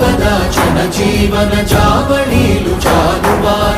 జానపద జనజీవన జావళీలు జాలువార కవి